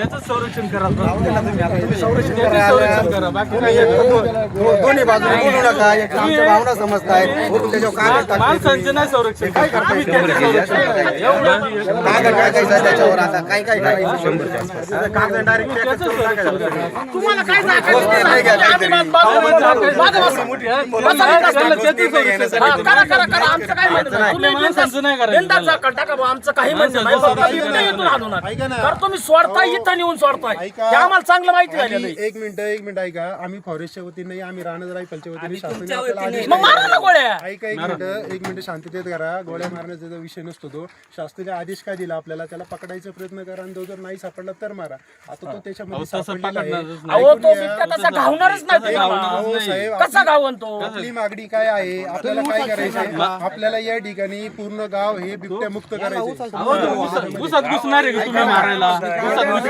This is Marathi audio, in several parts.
त्याचं संरक्षण करा. बाकी काही दोन्ही बाजूने बोलू नका. एक आमच्या भावना समजतायत वरून त्याच्यावर कागद टाकले माणसांचं नाही संरक्षण. काय टाकायचा त्याच्यावर आता. काय काय कागद डायरेक्ट तुम्हाला काय हा, आमचं काय काही म्हणणं नाही इथं नेऊन सोडताय ऐका. हे आम्हाला चांगलं माहिती झालेलं आम्ही-. एक मिनिट एक मिनिट ऐका. आम्ही फॉरेस्टच्या वतीने आम्ही राहणार रायफलच्या वतीने शासनाने आपल्याला आदेश मग मारा ना गोळ्या. ऐका एक मिनिट एक मिनिट शांततेत करा. गोळ्या मारण्याचा जो विषय नसतो तो. शास्त्रीय आदेश काय दिला आपल्याला? त्याला पकडायचा प्रयत्न करा आणि तो जर नाही सापडला तर मारा. आता तो त्याच्यामध्ये सापडलेला आहे. नाही. अहो तो बिबट्या तसा घावणारच नाही. तुम्हाला. अहो, साहेब, कसा घावन तो? आपली मागणी काय आहे? आपल्याला काय करायचंय आपल्याला या ठिकाणी पूर्ण गाव हे बिबट्या मुक्त करायचे. घुसणार आहे का तुम्ही मारायला? ऊसात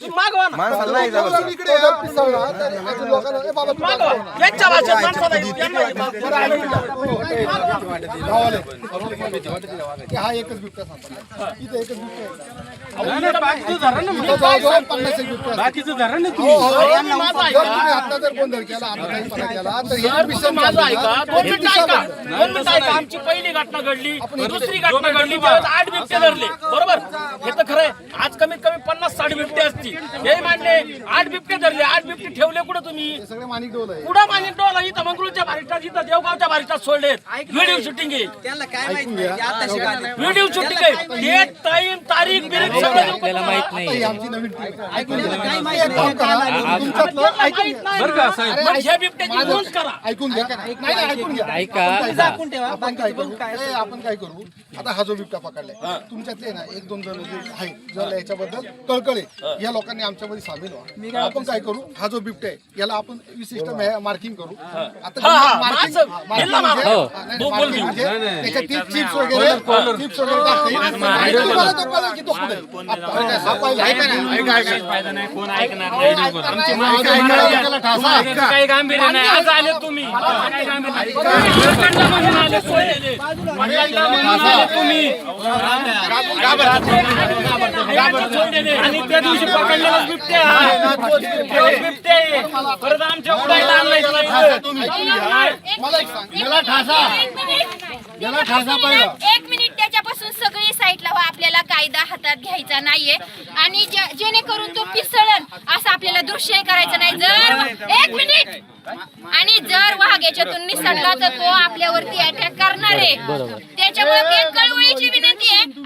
ना. मागवा ना. मागवा. यांच्या भाषेत माणसाला यांना हा एकच बिबट्या सापडला इथे एकच नाही, नाही, बाकीचं धरा ना मग. पन्नास एक बिबट्या बाकीचं धरा ना तुम्ही. यांना माझं जर ऐका. तुम्ही आता जर गोंधळ केला आता काही फरक केला तर हे जर विषय तुम्ही माझं चालू ऐका आहे. दोन मिनिटं ऐका. दोन मिनिटं ऐका. आमची पहिली घटना घडली दुसरी घटना घडली त्यावेळेस आठ बिबटे धरले. बरोबर? हे तर खरंय आज कमीत कमी पन्नास साठ बिबटे असतील. हे मान्य. आठ बिबटे धरले. आठ बिबटे ठेवले कुठं तुम्ही? कुठं मानिक डोला इथं मंगळूरच्या बारिष्टात इथं देवगावच्या बारिष्टात सोडलेत व्हिडिओ शूटिंग आहे. व्हिडिओ शूटिंग आहे. डेट टाइम तारीख बिरीख सगळं ही माहीत. नाही. बरं का, साहेब? मग ह्या बिबट्याची नोंद करा. ऐकून घ्या. नाही नाही ऐकून घ्या. आपण काय- आपण काय करू? ए, आपण काय करू? आता हा जो बिबटा पकडलाय तुमच्यातले ना एक दोन जण आहेत जर याच्याबद्दल कळकळे. या लोकांनी आमच्यामध्ये सामील व्हा. आपण काय करू? हा जो बिबटा आहे याला आपण विशिष्ट मार्किंग करू. आता हा, हा, हा. हा, वगैरे chips वगैरे हा गांभीर्य नाही. आज आले तुम्ही. तुम्ही. आणि त्या दिवशी पकडलेला बिबट्या हा. तोच बिबट्या आहे. परत आमच्या उडायला आणलाय तुला इथं. मला एक सांग याला ठासा याला ठासा पहिला एक मिनिट. त्याच्यापासून सगळी साईडला व्हा आपल्याला कायदा हातात घ्यायचा नाहीये. आणि जेणेकरून तो पिसळण असं आपल्याला दृश्य करायचं नाही. जर एक मिनिट. आणि जर वाघ याच्यातून निसटला तर तो आपल्यावरती अटॅक करणार आहे. त्याच्यामुळे एक कळवळीची विनंती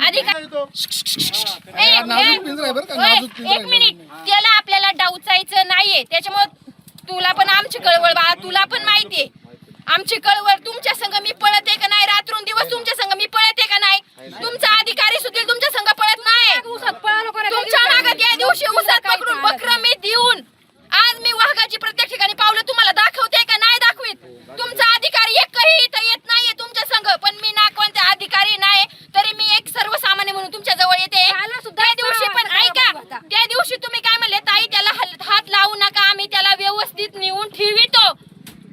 अधिकार ए, नाजूक पिंजरा आहे बरं का, ए, ओय, नाजूक पिंजरा एक आहे. मिनिट. त्याला आपल्याला डावचायचं नाहीये. त्याच्यामुळे तुला पण आमची कळवळ बाळा तुला पण माहितीये. आमची कळवळ तुमच्या संघ मी पळते का नाही? रात्रून दिवस तुमच्या संघ मी पळते का नाही? तुमचा अधिकारी सुद्धा तुमच्या पळत नाही तुमच्या मागे त्या दिवशी उसात पकडून बकर मी देऊन आज मी वाघाची प्रत्येक ठिकाणी पावलं तुम्हाला दाखवते का नाही दाखवीत तुमचा अधिकारी एकही इथं येत नाहीये तुमच्या संघ पण मी ना कोणते अधिकारी नाही तरी मी एक सर्वसामान्य म्हणून तुमच्या जवळ येते त्या दिवशी पण ऐका त्या दिवशी तुम्ही काय म्हणले ताई त्याला हल- हात लावू नका आम्ही त्याला व्यवस्थित नेऊन ठेवितो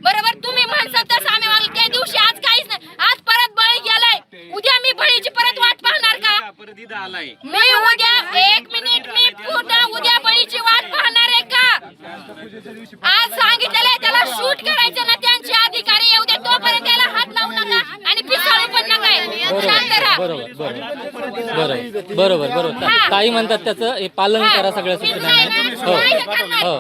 बरोबर तुम्ही म्हणसाल तसं आम्ही वागलो. त्या दिवशी आज काहीच नाही आज परत बळी गेलाय उद्या मी बळीची परत वाट पाहणार का मी उद्या एक मिनिट मी पुन्हा उद्या बळीची वाट पाहणार आहे का आज सांगितलेलं आहे त्याला शूट करायचं ना त्यांचे अधिकारी येऊ दे तोपर्यंत त्याला हात लावू नका आणि पिसाळू पण नका शांत राहा बरोबर बरोबर बरोबर ताई म्हणतात त्याचं हे पालन. करा सगळ्या सूचना हो हे. हो.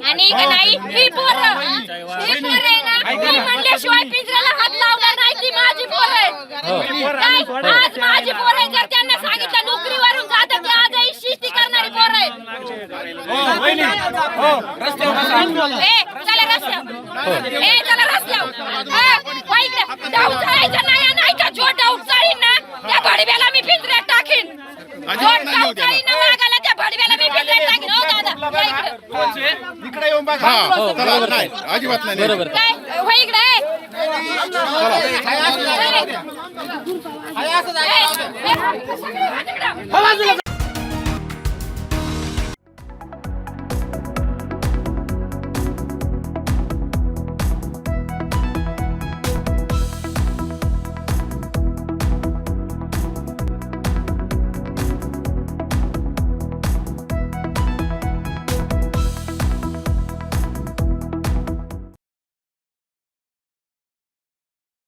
आणि का नाही ही पोरं ही पोरं आहे ना मी म्हणल्याशिवाय पिंजऱ्याला हात लावणार नाही ती माझी पोरं आहे. काय? आज माझी पोरं आहे. जर त्यांना सांगितलं नोकरीवरून जातात ते आजही शिस्ती करणारी पोरं आहेत. ए, चला रस्त्यावर. ए चला रस्त्यावर हा, इकडे. डाव चाळायचा नाही नाही का? डाव चाळीन ना त्या भडव्याला मी पिंजऱ्यात टाकीन. हो दादा. या इकडे. इकडे येऊन बघा. हो, बरोबर. नाही अजिबात नाही. बरोबर. काय? हो इकडे. ए. ए, ए,